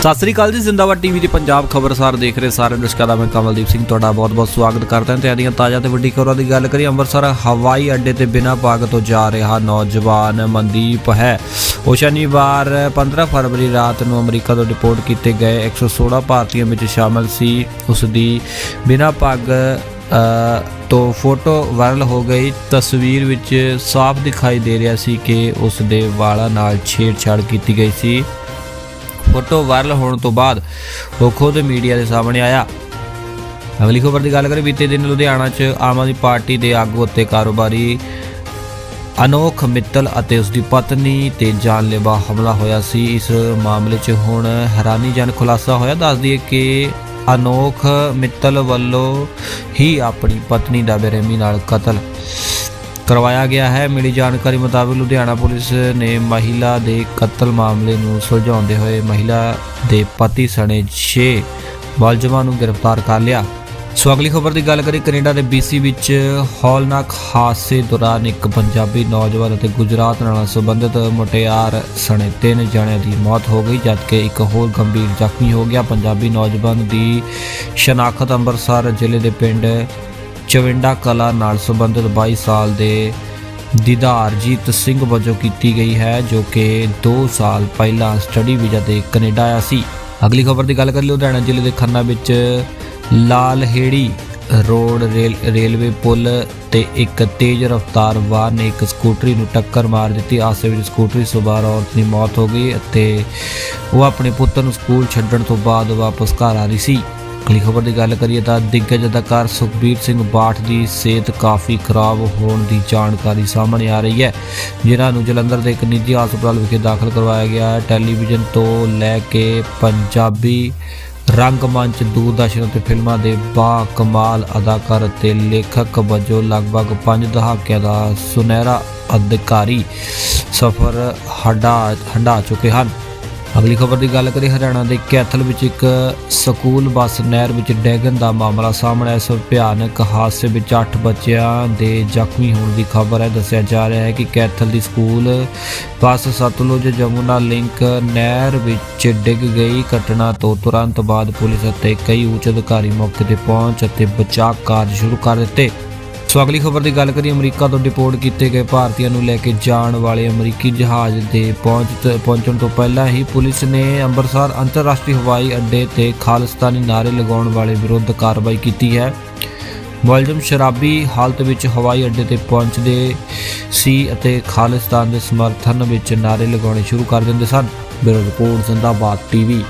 ਸਤਿ ਸ੍ਰੀ ਅਕਾਲ ਜੀ, ਜ਼ਿੰਦਾਬਾਦ ਟੀਵੀ ਤੇ ਪੰਜਾਬ ਖਬਰਸਾਰ ਦੇਖ ਰਹੇ ਸਾਰੇ ਦਰਸ਼ਕਾਂ ਦਾ ਮੈਂ ਕਮਲਦੀਪ ਸਿੰਘ ਤੁਹਾਡਾ ਬਹੁਤ-ਬਹੁਤ ਸਵਾਗਤ ਕਰਦਾ ਹਾਂ। ਤੇ ਆਦੀਆਂ ਤਾਜ਼ਾ ਤੇ ਵੱਡੀ ਖਬਰਾਂ ਦੀ ਗੱਲ ਕਰੀਏ, ਅੰਮ੍ਰਿਤਸਰ ਹਵਾਈ ਅੱਡੇ ਤੇ ਬਿਨਾਂ ਪਾਗ ਤੋਂ ਜਾ ਰਿਹਾ ਨੌਜਵਾਨ ਮਨਦੀਪ ਹੈ। ਉਹ ਸ਼ਨੀਵਾਰ 15 ਫਰਵਰੀ ਰਾਤ ਨੂੰ ਅਮਰੀਕਾ ਤੋਂ ਡਿਪੋਰਟ ਕੀਤੇ ਗਏ 116 ਭਾਰਤੀਆਂ ਵਿੱਚ ਸ਼ਾਮਲ ਸੀ। ਉਸ ਦੀ ਬਿਨਾਂ ਪੱਗ ਤੋਂ ਫੋਟੋ ਵਾਇਰਲ ਹੋ ਗਈ। ਤਸਵੀਰ ਵਿੱਚ ਸਾਫ਼ ਦਿਖਾਈ ਦੇ ਰਿਹਾ ਸੀ ਕਿ ਉਸ ਦੇ ਵਾਲਾਂ ਨਾਲ ਛੇੜਛਾੜ ਕੀਤੀ ਗਈ ਸੀ। ਫੋਟੋ ਵਾਇਰਲ ਹੋਣ ਤੋਂ ਬਾਅਦ ਉਹ ਖੁਦ ਮੀਡੀਆ ਦੇ ਸਾਹਮਣੇ ਆਇਆ। ਅਗਲੀ ਖਬਰ ਦੀ ਗੱਲ ਕਰੀਏ, ਬੀਤੇ ਦਿਨ ਲੁਧਿਆਣਾ 'ਚ ਆਮ ਆਦਮੀ ਪਾਰਟੀ ਦੇ ਆਗੂ ਅਤੇ ਕਾਰੋਬਾਰੀ ਅਨੋਖ ਮਿੱਤਲ ਅਤੇ ਉਸ ਦੀ ਪਤਨੀ ਤੇ ਜਾਨਲੇਵਾ ਹਮਲਾ ਹੋਇਆ ਸੀ। ਇਸ ਮਾਮਲੇ 'ਚ ਹੁਣ ਹੈਰਾਨੀਜਨਕ ਖੁਲਾਸਾ ਹੋਇਆ। ਦੱਸ ਦਈਏ ਕਿ ਅਨੋਖ ਮਿੱਤਲ ਵੱਲੋਂ ਹੀ ਆਪਣੀ ਪਤਨੀ ਦਾ ਬੇਰਹਿਮੀ ਨਾਲ ਕਤਲ ਕਰਵਾਇਆ ਗਿਆ ਹੈ। ਮਿਲੀ ਜਾਣਕਾਰੀ ਮੁਤਾਬਕ ਲੁਧਿਆਣਾ ਪੁਲਿਸ ਨੇ ਮਹਿਲਾ ਦੇ ਕਤਲ ਮਾਮਲੇ ਨੂੰ ਸੁਲਝਾਉਂਦੇ ਹੋਏ ਮਹਿਲਾ ਦੇ ਪਤੀ ਸਣੇ 6 ਮੁਲਜ਼ਮਾਂ ਨੂੰ ਗ੍ਰਿਫਤਾਰ ਕਰ ਲਿਆ। ਸੋ ਅਗਲੀ ਖਬਰ ਦੀ ਗੱਲ ਕਰੀ ਕੈਨੇਡਾ ਦੇ BC ਵਿੱਚ ਹੌਲਨਾਕ ਹਾਦਸੇ ਦੌਰਾਨ ਇੱਕ ਪੰਜਾਬੀ ਨੌਜਵਾਨ ਅਤੇ ਗੁਜਰਾਤ ਨਾਲ ਸੰਬੰਧਿਤ ਮੁਟਿਆਰ ਸਣੇ ਤਿੰਨ ਜਣਿਆਂ ਦੀ ਮੌਤ ਹੋ ਗਈ, ਜਦਕਿ ਇੱਕ ਹੋਰ ਗੰਭੀਰ ਜ਼ਖਮੀ ਹੋ ਗਿਆ। ਪੰਜਾਬੀ ਨੌਜਵਾਨ ਦੀ ਸ਼ਨਾਖਤ ਅੰਮ੍ਰਿਤਸਰ ਜ਼ਿਲ੍ਹੇ ਦੇ ਪਿੰਡ ਚਵਿੰਡਾ ਕਲਾ ਨਾਲ ਸੰਬੰਧਿਤ 22 ਸਾਲ ਦੇ ਦੀਦਾਰਜੀਤ ਸਿੰਘ ਵਜੋਂ ਕੀਤੀ ਗਈ ਹੈ, ਜੋ ਕਿ 2 ਸਾਲ ਪਹਿਲਾਂ ਸਟੱਡੀ ਵੀਜ਼ਾ ਤੇ ਕੈਨੇਡਾ ਆਇਆ ਸੀ। ਅਗਲੀ ਖਬਰ ਦੀ ਗੱਲ ਕਰ ਕਰੀਏ, ਲੁਧਿਆਣਾ ਜ਼ਿਲ੍ਹੇ ਦੇ ਖੰਨਾ ਵਿੱਚ ਲਾਲਹੇੜੀ ਰੋਡ ਰੇਲ, ਰੇਲਵੇ ਪੁਲ ਤੇ ਇੱਕ ਤੇਜ਼ ਰਫ਼ਤਾਰ ਵਾਹਨ ਨੇ ਇੱਕ ਸਕੂਟਰੀ ਨੂੰ ਟੱਕਰ ਮਾਰ ਦਿੱਤੀ। ਆਸੇ ਵਿੱਚ ਸਕੂਟਰੀ ਸਵਾਰ ਔਰਤ ਦੀ ਮੌਤ ਹੋ ਗਈ ਅਤੇ ਉਹ ਆਪਣੇ ਪੁੱਤਰ ਨੂੰ ਸਕੂਲ ਛੱਡਣ ਤੋਂ ਬਾਅਦ ਵਾਪਸ ਘਰ ਆ ਰਹੀ ਸੀ। ਅਗਲੀ ਖਬਰ ਦੀ ਗੱਲ ਕਰੀਏ ਤਾਂ ਦਿੱਗਜ ਅਦਾਕਾਰ ਸੁਖਬੀਰ ਸਿੰਘ ਬਾਠ ਦੀ ਸਿਹਤ ਕਾਫੀ ਖਰਾਬ ਹੋਣ ਦੀ ਜਾਣਕਾਰੀ ਸਾਹਮਣੇ ਆ ਰਹੀ ਹੈ, ਜਿਨ੍ਹਾਂ ਨੂੰ ਜਲੰਧਰ ਦੇ ਇੱਕ ਨਿੱਜੀ ਹਸਪਤਾਲ ਵਿਖੇ ਦਾਖਲ ਕਰਵਾਇਆ ਗਿਆ ਹੈ। ਟੈਲੀਵਿਜ਼ਨ ਤੋਂ ਲੈ ਕੇ ਪੰਜਾਬੀ ਰੰਗਮੰਚ ਦੂਰਦਰਸ਼ਨ ਅਤੇ ਫਿਲਮਾਂ ਦੇ ਬਾ ਕਮਾਲ ਅਦਾਕਾਰ ਅਤੇ ਲੇਖਕ ਵਜੋਂ ਲਗਭਗ 5 ਦਹਾਕਿਆਂ ਦਾ ਸੁਨਹਿਰਾ ਅਧਿਕਾਰੀ ਸਫ਼ਰ ਹੰਡਾ ਹੰਡਾ ਚੁੱਕੇ ਹਨ। ਅਗਲੀ ਖਬਰ ਦੀ ਗੱਲ ਕਰੀਏ ਹਰਿਆਣਾ ਦੇ ਕੈਥਲ ਵਿੱਚ ਇੱਕ ਸਕੂਲ ਬੱਸ ਨਹਿਰ ਵਿੱਚ ਡੈਗਨ ਦਾ ਮਾਮਲਾ ਸਾਹਮਣੇ ਆਇਆ। ਇਸ ਭਿਆਨਕ ਹਾਦਸੇ ਵਿੱਚ 8 ਬੱਚਿਆਂ ਦੇ ਜ਼ਖਮੀ ਹੋਣ ਦੀ ਖਬਰ ਹੈ। ਦੱਸਿਆ ਜਾ ਰਿਹਾ ਹੈ ਕਿ ਕੈਥਲ ਦੀ school bus Sutlej Yamuna link ਨਹਿਰ ਵਿੱਚ ਡਿੱਗ ਗਈ। ਘਟਨਾ ਤੋਂ ਤੁਰੰਤ ਬਾਅਦ ਪੁਲਿਸ ਅਤੇ ਕਈ ਉੱਚ ਅਧਿਕਾਰੀ ਮੌਕੇ ਤੇ ਪਹੁੰਚ ਅਤੇ ਬਚਾਅ ਕਾਰਜ ਸ਼ੁਰੂ ਕਰ ਦਿੱਤੇ। ਸੋ ਅਗਲੀ ਖਬਰ ਦੀ ਗੱਲ ਕਰੀਏ, ਅਮਰੀਕਾ ਤੋਂ ਡਿਪੋਰਟ ਕੀਤੇ ਗਏ ਭਾਰਤੀਆਂ ਨੂੰ ਲੈ ਕੇ ਜਾਣ ਵਾਲੇ ਅਮਰੀਕੀ ਜਹਾਜ਼ ਦੇ ਪਹੁੰਚ ਪਹੁੰਚਣ ਤੋਂ ਪਹਿਲਾਂ ਹੀ ਪੁਲਿਸ ਨੇ ਅੰਮ੍ਰਿਤਸਰ ਅੰਤਰਰਾਸ਼ਟਰੀ ਹਵਾਈ ਅੱਡੇ ਤੇ ਖਾਲਿਸਤਾਨੀ ਨਾਰੇ ਲਗਾਉਣ ਵਾਲੇ ਵਿਰੁੱਧ ਕਾਰਵਾਈ ਕੀਤੀ ਹੈ। ਮੁਲਜ਼ਮ ਸ਼ਰਾਬੀ ਹਾਲਤ ਵਿੱਚ ਹਵਾਈ ਅੱਡੇ ਤੇ ਪਹੁੰਚਦੇ ਸੀ ਅਤੇ ਖਾਲਿਸਤਾਨ ਦੇ ਸਮਰਥਨ ਵਿੱਚ ਨਾਰੇ ਲਗਾਉਣੇ ਸ਼ੁਰੂ ਕਰ ਦਿੰਦੇ ਸਨ। Bureau report, Zindabad TV.